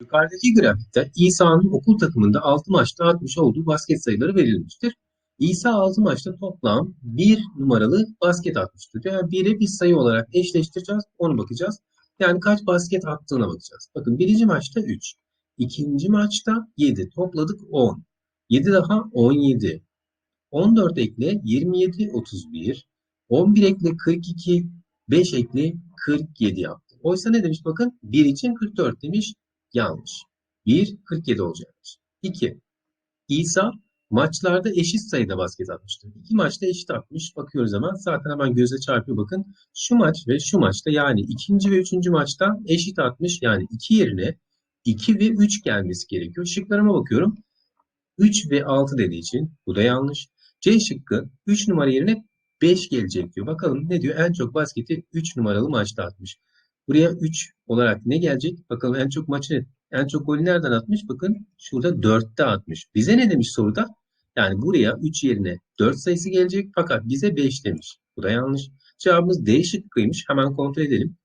Yukarıdaki grafikte İsa'nın okul takımında 6 maçta atmış olduğu basket sayıları verilmiştir. İsa 6 maçta toplam 1 numaralı basket atmıştır. Yani 1'e bir sayı olarak eşleştireceğiz. Onu bakacağız. Yani kaç basket attığına bakacağız. Bakın birinci maçta 3. ikinci maçta 7. Topladık 10. 7 daha 17. 14 ekle 27, 31. 11 ekle 42. 5 ekle 47 yaptı. Oysa ne demiş bakın 1 için 44 demiş. Yanlış. 1, 47 olacakmış. 2. İsa maçlarda eşit sayıda basket atmıştır. İki maçta eşit atmış. Bakıyoruz hemen. Zaten hemen göze çarpıyor bakın. Şu maç ve şu maçta yani ikinci ve üçüncü maçta eşit atmış. Yani 2 yerine 2 ve 3 gelmesi gerekiyor. Şıklarıma bakıyorum. 3 ve 6 dediği için bu da yanlış. C şıkkı 3 numara yerine 5 gelecek diyor. Bakalım ne diyor? En çok basketi 3 numaralı maçta atmış. Buraya 3 olarak ne gelecek? Bakalım en çok maçı en çok golü nereden atmış? Bakın şurada 4'te atmış. Bize ne demiş soruda? Yani buraya 3 yerine 4 sayısı gelecek fakat bize 5 demiş. Bu da yanlış. Cevabımız D şıkkıymış. Hemen kontrol edelim.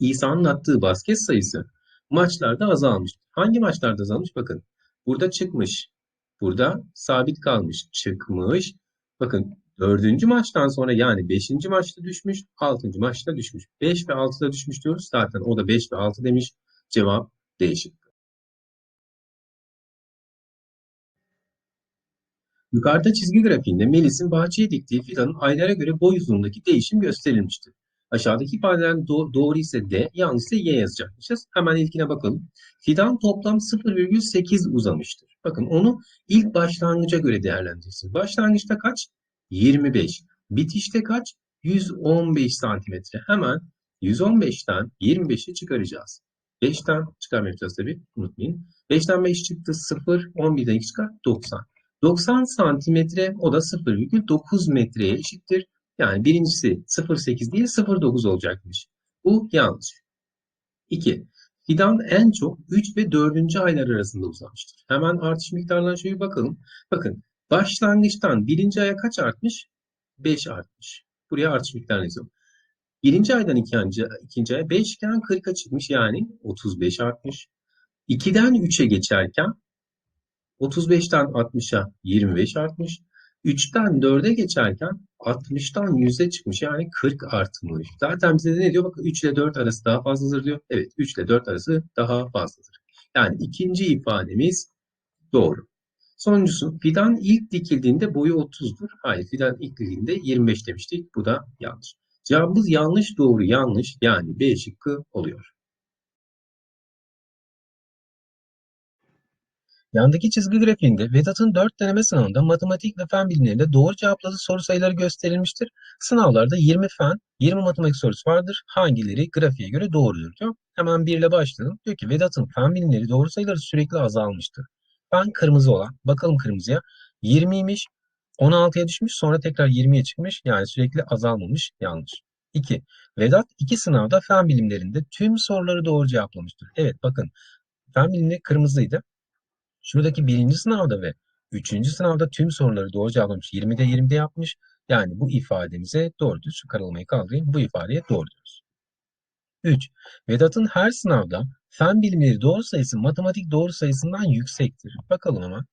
İsa'nın attığı basket sayısı maçlarda azalmış. Hangi maçlarda azalmış? Bakın burada çıkmış. Burada sabit kalmış. Çıkmış. Bakın dördüncü maçtan sonra yani beşinci maçta düşmüş. Altıncı maçta düşmüş. 5 ve 6'da düşmüş diyoruz. Zaten o da 5 ve 6 demiş. Cevap değişik. Yukarıda çizgi grafiğinde Melis'in bahçeye diktiği fidanın aylara göre boy uzunluğundaki değişim gösterilmiştir. Aşağıdaki ifadelerin do- doğru ise D, yanlış ise Y yazacakmışız. Hemen ilkine bakalım. Fidan toplam 0,8 uzamıştır. Bakın onu ilk başlangıca göre değerlendirsin. Başlangıçta kaç? 25. Bitişte kaç? 115 santimetre. Hemen 115'ten 25'i çıkaracağız. 5'ten çıkarmayacağız tabii. Unutmayın. 5'ten 5 çıktı 0. 11'den 2 çıkar 90. 90 santimetre o da 0,9 metreye eşittir. Yani birincisi 0,8 değil 0,9 olacakmış. Bu yanlış. 2. Fidan en çok 3 ve 4. aylar arasında uzamıştır. Hemen artış miktarlarına şöyle bakalım. Bakın başlangıçtan birinci aya kaç artmış? 5 artmış. Buraya artış miktarını yazıyorum. Birinci aydan ikinci, ikinci aya 5 iken 40'a çıkmış yani 35 artmış. 2'den 3'e geçerken 35'ten 60'a 25 artmış. 3'ten 4'e geçerken 60'tan 100'e çıkmış. Yani 40 artmış. Zaten bize ne diyor? Bakın 3 ile 4 arası daha fazladır diyor. Evet 3 ile 4 arası daha fazladır. Yani ikinci ifademiz doğru. Sonuncusu fidan ilk dikildiğinde boyu 30'dur. Hayır fidan ilk dikildiğinde 25 demiştik. Bu da yanlış. Cevabımız yanlış doğru yanlış yani B şıkkı oluyor. Yandaki çizgi grafiğinde Vedat'ın 4 deneme sınavında matematik ve fen bilimlerinde doğru cevapladığı soru sayıları gösterilmiştir. Sınavlarda 20 fen, 20 matematik sorusu vardır. Hangileri grafiğe göre doğrudur diyor. Hemen 1 ile başlayalım. Diyor ki Vedat'ın fen bilimleri doğru sayıları sürekli azalmıştır. Fen kırmızı olan, bakalım kırmızıya 20'ymiş, 16'ya düşmüş sonra tekrar 20'ye çıkmış. Yani sürekli azalmamış, yanlış. 2. Vedat iki sınavda fen bilimlerinde tüm soruları doğru cevaplamıştır. Evet bakın fen bilimleri kırmızıydı. Şuradaki birinci sınavda ve üçüncü sınavda tüm soruları doğru cevaplamış. 20'de 20'de yapmış. Yani bu ifademize doğrudur. Şu karalamayı kaldırayım. Bu ifadeye doğru diyoruz. 3. Vedat'ın her sınavda fen bilimleri doğru sayısı matematik doğru sayısından yüksektir. Bakalım ama.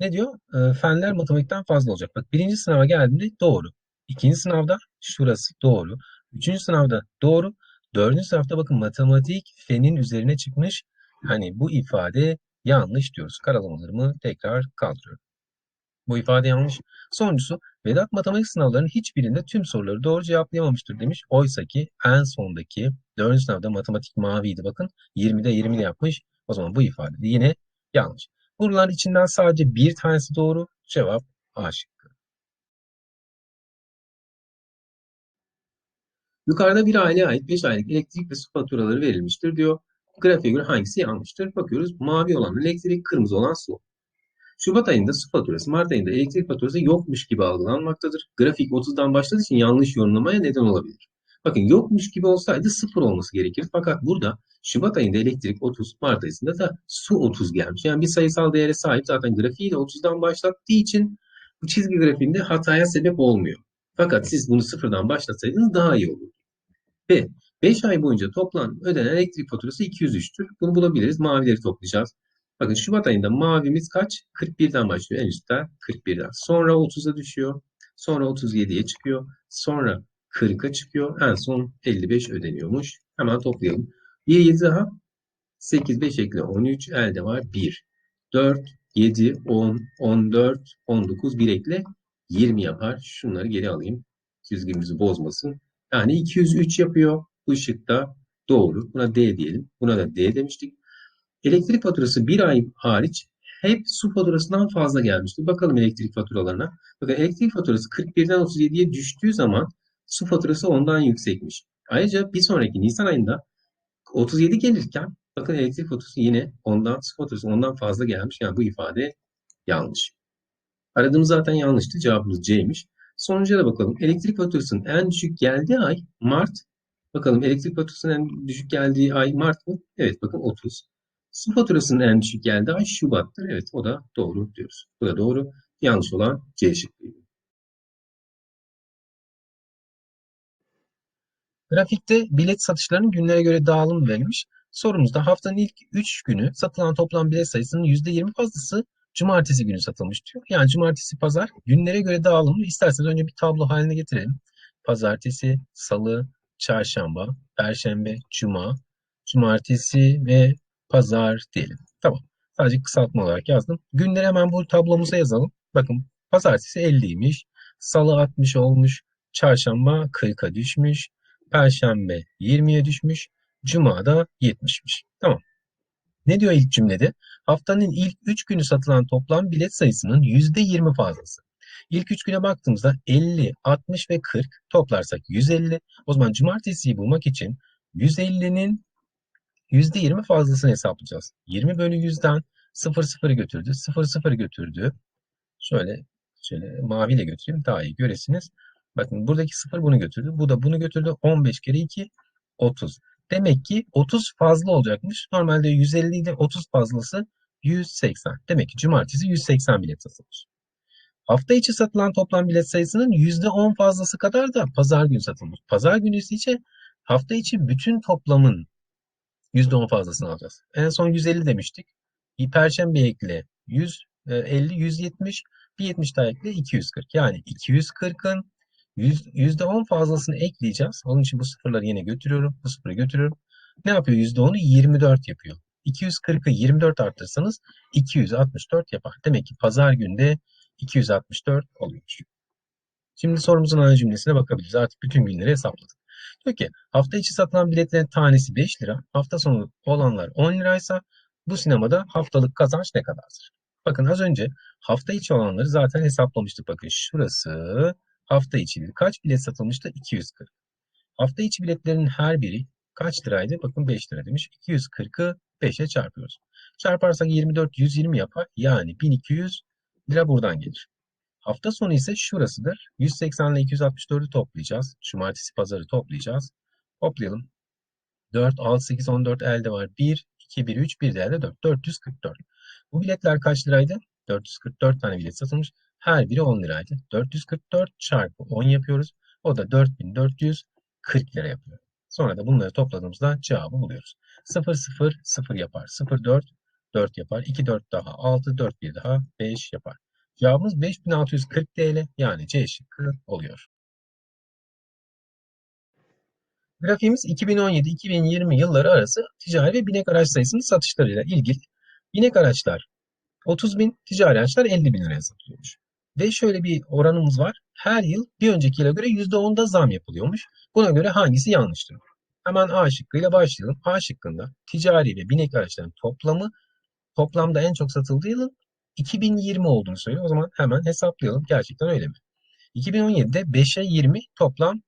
Ne diyor? E, fenler matematikten fazla olacak. Bak birinci sınava geldiğinde doğru. İkinci sınavda şurası doğru. Üçüncü sınavda doğru. Dördüncü sınavda bakın matematik fenin üzerine çıkmış. Hani bu ifade yanlış diyoruz. Karalamalarımı tekrar kaldırıyorum. Bu ifade yanlış. Sonuncusu Vedat matematik sınavlarının hiçbirinde tüm soruları doğru cevaplayamamıştır demiş. Oysa ki en sondaki 4. sınavda matematik maviydi. Bakın 20'de 20'de yapmış. O zaman bu ifade de yine yanlış. Buraların içinden sadece bir tanesi doğru. Cevap A şıkkı. Yukarıda bir aileye ait 5 aylık elektrik ve su faturaları verilmiştir diyor. Grafiğe göre hangisi yanlıştır? Bakıyoruz. Mavi olan elektrik, kırmızı olan su. Şubat ayında su faturası, Mart ayında elektrik faturası yokmuş gibi algılanmaktadır. Grafik 30'dan başladığı için yanlış yorumlamaya neden olabilir. Bakın yokmuş gibi olsaydı sıfır olması gerekir. Fakat burada Şubat ayında elektrik 30, Mart ayında da su 30 gelmiş. Yani bir sayısal değere sahip zaten grafiği de 30'dan başlattığı için bu çizgi grafiğinde hataya sebep olmuyor. Fakat siz bunu sıfırdan başlatsaydınız daha iyi olur. Ve 5 ay boyunca toplam ödenen elektrik faturası 203'tür. Bunu bulabiliriz. Mavileri toplayacağız. Bakın Şubat ayında mavimiz kaç? 41'den başlıyor en üstte 41'den. Sonra 30'a düşüyor. Sonra 37'ye çıkıyor. Sonra 40'a çıkıyor. En son 55 ödeniyormuş. Hemen toplayalım. 1 7 daha. 8 5 ekle 13 elde var 1. 4 7 10 14 19 1 ekle 20 yapar. Şunları geri alayım. Çizgimizi bozmasın. Yani 203 yapıyor. Bu ışıkta doğru. Buna D diyelim. Buna da D demiştik. Elektrik faturası bir ay hariç hep su faturasından fazla gelmiştir. Bakalım elektrik faturalarına. Bakın elektrik faturası 41'den 37'ye düştüğü zaman su faturası ondan yüksekmiş. Ayrıca bir sonraki Nisan ayında 37 gelirken bakın elektrik faturası yine ondan su faturası ondan fazla gelmiş. Yani bu ifade yanlış. Aradığımız zaten yanlıştı. Cevabımız C'ymiş. Sonuncuya da bakalım. Elektrik faturasının en düşük geldiği ay Mart. Bakalım elektrik faturasının en düşük geldiği ay Mart mı? Evet bakın 30. Su faturasının en düşük geldiği ay Şubat'tır. Evet o da doğru diyoruz. Bu da doğru. Yanlış olan C şıkkıydı. Grafikte bilet satışlarının günlere göre dağılım verilmiş. Sorumuzda haftanın ilk 3 günü satılan toplam bilet sayısının %20 fazlası cumartesi günü satılmış diyor. Yani cumartesi, pazar günlere göre dağılımı isterseniz önce bir tablo haline getirelim. Pazartesi, salı, çarşamba, perşembe, cuma, cumartesi ve pazar diyelim. Tamam. Sadece kısaltma olarak yazdım. Günleri hemen bu tablomuza yazalım. Bakın pazartesi 50'ymiş. Salı 60 olmuş. Çarşamba 40'a düşmüş. Perşembe 20'ye düşmüş. Cuma da 70'miş. Tamam. Ne diyor ilk cümlede? Haftanın ilk 3 günü satılan toplam bilet sayısının %20 fazlası. İlk 3 güne baktığımızda 50, 60 ve 40 toplarsak 150. O zaman cumartesiyi bulmak için 150'nin %20 fazlasını hesaplayacağız. 20 bölü 100'den 0 0'ı götürdü. 0 0 götürdü. Şöyle şöyle maviyle götüreyim daha iyi göresiniz. Bakın buradaki 0 bunu götürdü. Bu da bunu götürdü. 15 kere 2 30. Demek ki 30 fazla olacakmış. Normalde 150 idi. 30 fazlası 180. Demek ki cumartesi 180 bilet satılmış. Hafta içi satılan toplam bilet sayısının %10 fazlası kadar da pazar günü satılmış. Pazar günü ise hafta içi bütün toplamın %10 fazlasını alacağız. En son 150 demiştik. Bir perşembe ekle 150, 170, bir 70 daha ekle 240. Yani 240'ın %10 fazlasını ekleyeceğiz. Onun için bu sıfırları yine götürüyorum. Bu sıfırı götürüyorum. Ne yapıyor? %10'u 24 yapıyor. 240'ı 24 arttırsanız 264 yapar. Demek ki pazar günde 264 oluyor. Şimdi sorumuzun ana cümlesine bakabiliriz. Artık bütün günleri hesapladık. Diyor ki hafta içi satılan biletlerin tanesi 5 lira. Hafta sonu olanlar 10 liraysa bu sinemada haftalık kazanç ne kadardır? Bakın az önce hafta içi olanları zaten hesaplamıştık. Bakın şurası hafta içi. Kaç bilet satılmıştı? 240. Hafta içi biletlerin her biri kaç liraydı? Bakın 5 lira demiş. 240'ı 5'e çarpıyoruz. Çarparsak 24 120 yapar. Yani 1200 lira buradan gelir. Hafta sonu ise şurasıdır. 180 ile 264'ü toplayacağız. Cumartesi pazarı toplayacağız. Toplayalım. 4, 6, 8, 14 elde var. 1, 2, 1, 3, 1 de elde 4. 444. Bu biletler kaç liraydı? 444 tane bilet satılmış. Her biri 10 liraydı. 444 çarpı 10 yapıyoruz. O da 4440 lira yapıyor. Sonra da bunları topladığımızda cevabı buluyoruz. 0, 0, 0 yapar. 0, 4, 4 yapar. 2, 4 daha 6, 4, 1 daha 5 yapar. Cevabımız 5640 TL yani C şıkkı oluyor. Grafiğimiz 2017-2020 yılları arası ticari ve binek araç sayısının satışlarıyla ilgili. Binek araçlar 30 bin, ticari araçlar 50 bin liraya satılıyormuş. Ve şöyle bir oranımız var. Her yıl bir önceki yıla göre %10'da zam yapılıyormuş. Buna göre hangisi yanlıştır? Hemen A şıkkıyla başlayalım. A şıkkında ticari ve binek araçların toplamı toplamda en çok satıldığı yılın 2020 olduğunu söylüyor. O zaman hemen hesaplayalım. Gerçekten öyle mi? 2017'de 5'e 20 toplam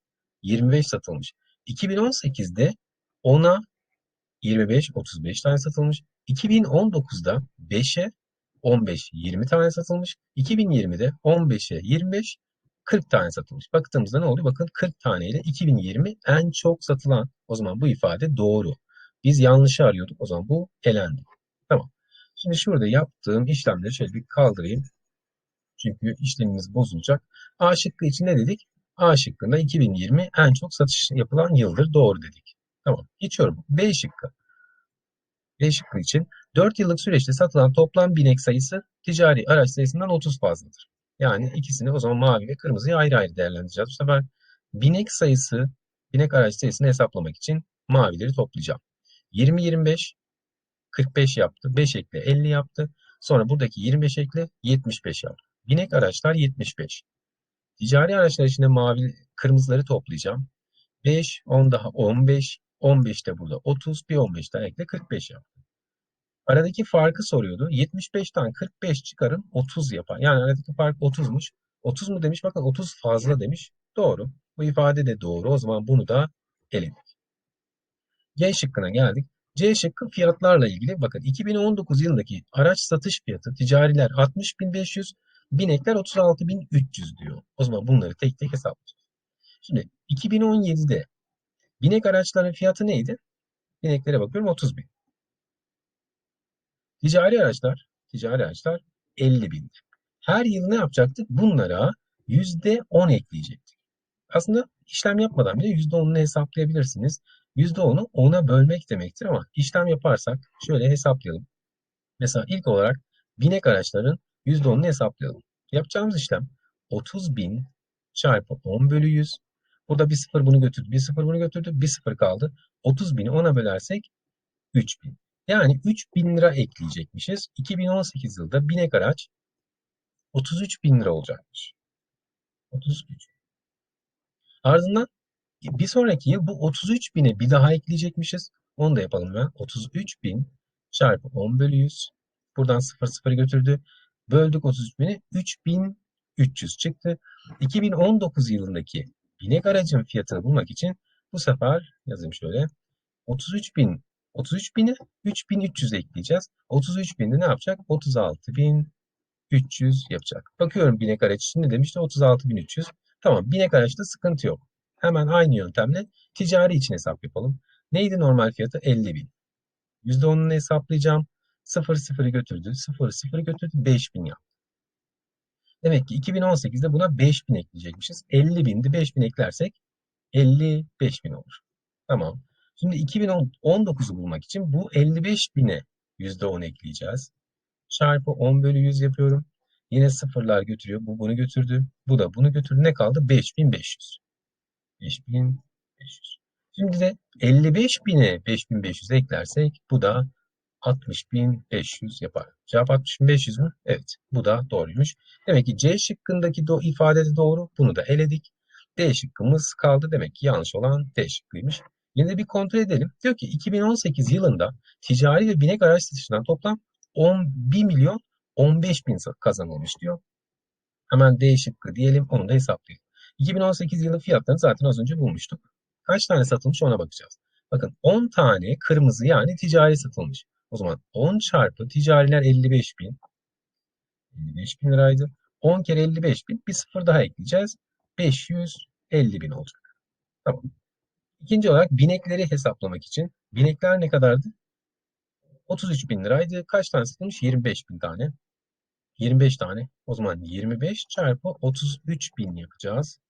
25 satılmış. 2018'de 10'a 25, 35 tane satılmış. 2019'da 5'e 15, 20 tane satılmış. 2020'de 15'e 25, 40 tane satılmış. Baktığımızda ne oluyor? Bakın 40 tane ile 2020 en çok satılan. O zaman bu ifade doğru. Biz yanlışı arıyorduk. O zaman bu elendi. Tamam. Şimdi şurada yaptığım işlemleri şöyle bir kaldırayım. Çünkü işlemimiz bozulacak. A şıkkı için ne dedik? A şıkkında 2020 en çok satış yapılan yıldır. Doğru dedik. Tamam. Geçiyorum. B şıkkı. B şıkkı için 4 yıllık süreçte satılan toplam binek sayısı ticari araç sayısından 30 fazladır. Yani ikisini o zaman mavi ve kırmızıyı ayrı ayrı değerlendireceğiz. Bu sefer binek sayısı, binek araç sayısını hesaplamak için mavileri toplayacağım. 20, 25, 45 yaptı. 5 ekle 50 yaptı. Sonra buradaki 25 ekle 75 yaptı. Binek araçlar 75. Ticari araçlar içinde mavi, kırmızıları toplayacağım. 5, 10 daha 15, 15 de burada 30, bir 15 daha ekle 45 yaptı. Aradaki farkı soruyordu. 75'ten 45 çıkarın 30 yapar. Yani aradaki fark 30'muş. 30 mu demiş? Bakın 30 fazla demiş. Doğru. Bu ifade de doğru. O zaman bunu da eledik. C şıkkına geldik. C şıkkı fiyatlarla ilgili. Bakın 2019 yılındaki araç satış fiyatı ticariler 60.500, binekler 36.300 diyor. O zaman bunları tek tek hesaplayacağız. Şimdi 2017'de binek araçların fiyatı neydi? Bineklere bakıyorum 30.000. Ticari araçlar, ticari araçlar 50 bin. Her yıl ne yapacaktık? Bunlara %10 ekleyecektik. Aslında işlem yapmadan bile %10'unu hesaplayabilirsiniz. %10'u 10'a bölmek demektir ama işlem yaparsak şöyle hesaplayalım. Mesela ilk olarak binek araçların %10'unu hesaplayalım. Yapacağımız işlem 30 bin çarpı 10 bölü 100. Burada bir sıfır bunu götürdü, bir sıfır bunu götürdü, bir sıfır kaldı. 30 bini 10'a bölersek 3 bin. Yani 3000 lira ekleyecekmişiz. 2018 yılında binek araç 33 bin lira olacakmış. 33. Ardından bir sonraki yıl bu 33 bine bir daha ekleyecekmişiz. Onu da yapalım ben. 33 bin çarpı 10 bölü 100. Buradan 0 0 götürdü. Böldük 33 bini. 3300 çıktı. 2019 yılındaki binek aracın fiyatını bulmak için bu sefer yazayım şöyle. 33 bin 33 bini 3300 ekleyeceğiz. 33 binde ne yapacak? 36.300 yapacak. Bakıyorum binek araç için ne demişti? 36.300. Tamam binek araçta sıkıntı yok. Hemen aynı yöntemle ticari için hesap yapalım. Neydi normal fiyatı? 50.000. %10'unu hesaplayacağım. 0 0'ı götürdü. 0 0'ı götürdü. 5000 yaptı. Demek ki 2018'de buna 5000 ekleyecekmişiz. 50.000'di 5000 eklersek 55.000 olur. Tamam. Şimdi 2019'u bulmak için bu 55 bine %10 ekleyeceğiz. Çarpı 10 bölü 100 yapıyorum. Yine sıfırlar götürüyor. Bu bunu götürdü. Bu da bunu götürdü. Ne kaldı? 5500. 5500. Şimdi de 55 bine 5500 eklersek bu da 60.500 yapar. Cevap 60.500 mü? Evet. Bu da doğruymuş. Demek ki C şıkkındaki do ifade de doğru. Bunu da eledik. D şıkkımız kaldı. Demek ki yanlış olan D şıkkıymış. Yine de bir kontrol edelim. Diyor ki 2018 yılında ticari ve binek araç satışından toplam 11 milyon 15 bin kazanılmış diyor. Hemen D şıkkı diyelim onu da hesaplayalım. 2018 yılı fiyatlarını zaten az önce bulmuştuk. Kaç tane satılmış ona bakacağız. Bakın 10 tane kırmızı yani ticari satılmış. O zaman 10 çarpı ticariler 55 bin. 55 bin liraydı. 10 kere 55 bin bir sıfır daha ekleyeceğiz. 550 bin olacak. Tamam. İkinci olarak binekleri hesaplamak için. Binekler ne kadardı? 33 bin liraydı. Kaç tane satılmış? 25 bin tane. 25 tane. O zaman 25 çarpı 33 bin yapacağız.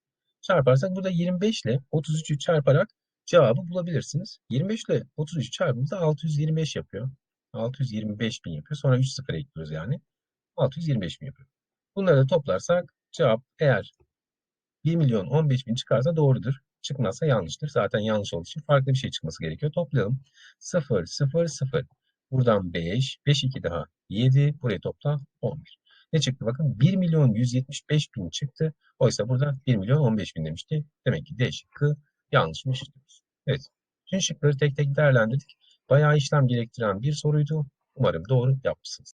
Çarparsak burada 25 ile 33'ü çarparak cevabı bulabilirsiniz. 25 ile 33 çarpımızda 625 yapıyor. 625 bin yapıyor. Sonra 3 sıfır ekliyoruz yani. 625 bin yapıyor. Bunları da toplarsak cevap eğer 1 milyon 15 bin çıkarsa doğrudur. Çıkmazsa yanlıştır. Zaten yanlış olduğu için farklı bir şey çıkması gerekiyor. Toplayalım. 0, 0, 0. Buradan 5, 5, 2 daha 7. Buraya topla 11. Ne çıktı? Bakın 1 milyon 175 bin çıktı. Oysa burada 1 milyon 15 bin demişti. Demek ki D şıkkı yanlışmış. Evet. Tüm şıkları tek tek değerlendirdik. Bayağı işlem gerektiren bir soruydu. Umarım doğru yapmışsınız.